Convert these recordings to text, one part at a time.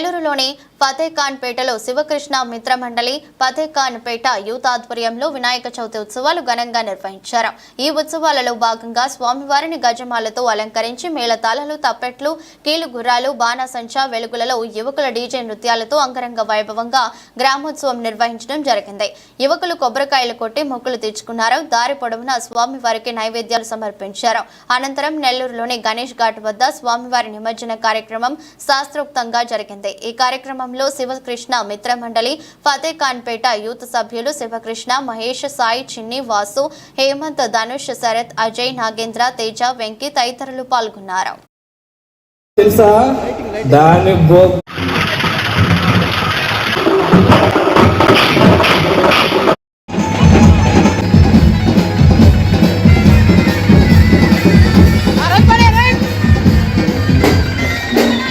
నెల్లూరులోని ఫతేఖాన్ పేటలో శివకృష్ణ మిత్రమండలి ఫతేఖాన్ పేట యూత్ ఆధ్వర్యంలో వినాయక చవితి ఉత్సవాలు ఘనంగా నిర్వహించారు. ఈ ఉత్సవాలలో భాగంగా స్వామివారిని గజమాలతో అలంకరించి మేళతాళాలు తప్పెట్లు కీలు గుర్రాలు బాణసంచ వెలుగులలో యువకుల డీజే నృత్యాలతో అంగరంగ వైభవంగా గ్రామోత్సవం నిర్వహించడం జరిగింది. యువకులు కొబ్బరికాయలు కొట్టి మొక్కులు తీర్చుకున్నారు. దారి పొడవునా స్వామివారికి నైవేద్యాలు సమర్పించారు. అనంతరం నెల్లూరులోని గణేష్ ఘాట్ వద్ద స్వామివారి నిమజ్జన కార్యక్రమం శాస్త్రోక్తంగా జరిగింది. ఈ కార్యక్రమంలో శివకృష్ణ మిత్రమండలి ఫతేఖాన్పేట యూత్ సభ్యులు శివకృష్ణ మహేష్ సాయి చిన్ని వాసు హేమంత్ ధనుష్ శరత్ అజయ్ నాగేంద్ర తేజ వెంకి తదితరులు పాల్గొన్నారు. తెలుసా? దాని బో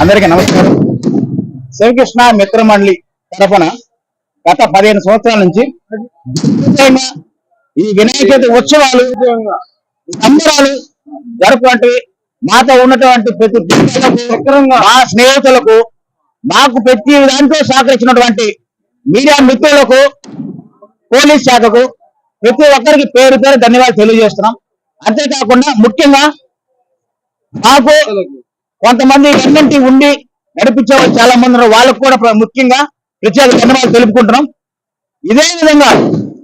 అందరికీ నమస్కారం. శ్రీకృష్ణ మిత్రమండలి తరపున గత పదిహేను సంవత్సరాల నుంచి ఈ వినాయక చవితి ఉత్సవాలు సంబరాలు జరుపుకుంటే మాతో ఉన్నటువంటి ప్రతి మా స్నేహితులకు మాకు ప్రతి దాంట్లో సహకరించినటువంటి మీడియా మిత్రులకు పోలీస్ శాఖకు ప్రతి ఒక్కరికి పేరు పేరు ధన్యవాదాలు తెలియజేస్తున్నాం. అంతేకాకుండా ముఖ్యంగా మాకు కొంతమంది వెన్నంటి ఉండి నడిపించే వాళ్ళు చాలా మంది ఉన్నారు. వాళ్ళకు కూడా ముఖ్యంగా ప్రత్యేక ధన్యవాదాలు తెలుపుకుంటున్నాం. ఇదే విధంగా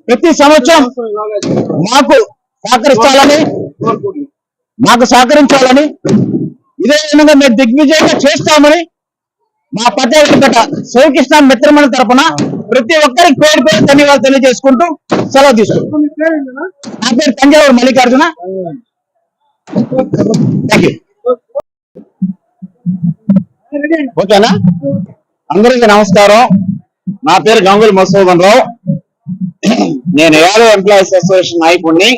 ప్రతి సంవత్సరం మాకు సహకరిస్తాలని మాకు సహకరించాలని ఇదే విధంగా మేము దిగ్విజయంగా చేస్తామని మా పట్టేట శివకృష్ణ మిత్రమణ తరపున ప్రతి ఒక్కరికి పేరు పేరు ధన్యవాదాలు తెలియజేసుకుంటూ సెలవు తీసుకుంటాం నా పేరు తంజావూరు మల్లికార్జున. థ్యాంక్ యూ ఓకేనా? అందరికీ నమస్కారం. నా పేరు గంగుల మసూదన్ రావు. నేను యాదవ్ ఎంప్లాయీస్ అసోసియేషన్ నాయకుడిని.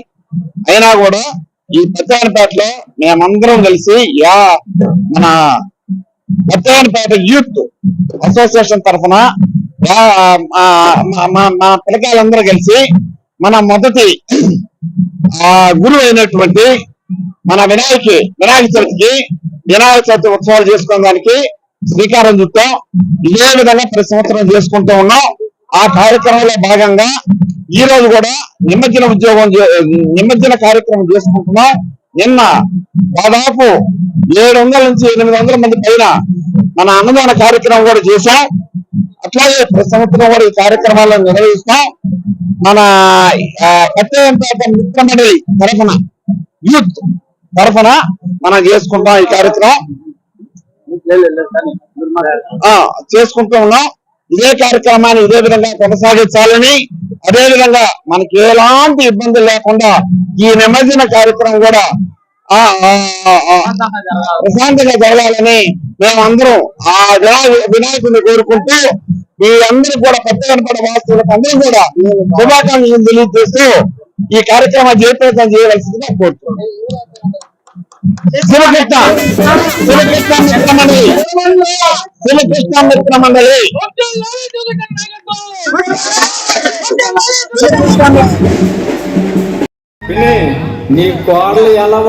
అయినా కూడా ఈ పత్తాయనపేటలో మేమందరం కలిసి యా మన పత్తాయనపేట యూత్ అసోసియేషన్ తరఫున మా- మా- పిల్లకాయలందరూ కలిసి మన మొదటి ఆ గురువు అయినటువంటి మన వినాయకి వినాయక చవితికి వినాయక చవితి ఉత్సవాలు చేసుకునే దానికి శ్రీకారం చుట్టాం. ఇదే విధంగా ప్రతి సంవత్సరం చేసుకుంటూ ఉన్నాం. ఆ కార్యక్రమంలో భాగంగా ఈ రోజు కూడా నిమజ్జన ఉద్యోగం చే- నిమజ్జన కార్యక్రమం చేసుకుంటున్నాం. నిన్న దాదాపు ఏడు వందల నుంచి ఎనిమిది వందల మంది పైన మన అన్నదాన కార్యక్రమం కూడా చేశాం. అట్లాగే ప్రతి సంవత్సరం కూడా ఈ కార్యక్రమాలను నిర్వహిస్తాం. మన పట్టేంపేట మిత్రమండలి తరఫున యూత్ తరఫున మనం చేసుకుంటాం ఈ కార్యక్రమం. చేసుకుంటూ ఉన్నాం. ఇదే కార్యక్రమాన్ని ఇదే విధంగా కొనసాగించాలని అదే విధంగా మనకి ఎలాంటి ఇబ్బందులు లేకుండా ఈ నిమజ్జన కార్యక్రమం కూడా ఆ, ఆ, ప్రశాంతంగా జరగాలని మేమందరం ఆ వినాయకుడిని కోరుకుంటూ మీ అందరూ కూడా పెద్ద కనపడే వాస్తువులకు అందరూ కూడా శుభాకాంక్షలు తెలియజేస్తూ ఈ కార్యక్రమాన్ని జయప్రదం చేయవలసిందిగా కోరుతున్నాం శివకృష్ణ శివకృష్ణ మిత్ర శివకృష్ణ నీ కోడలు ఎలా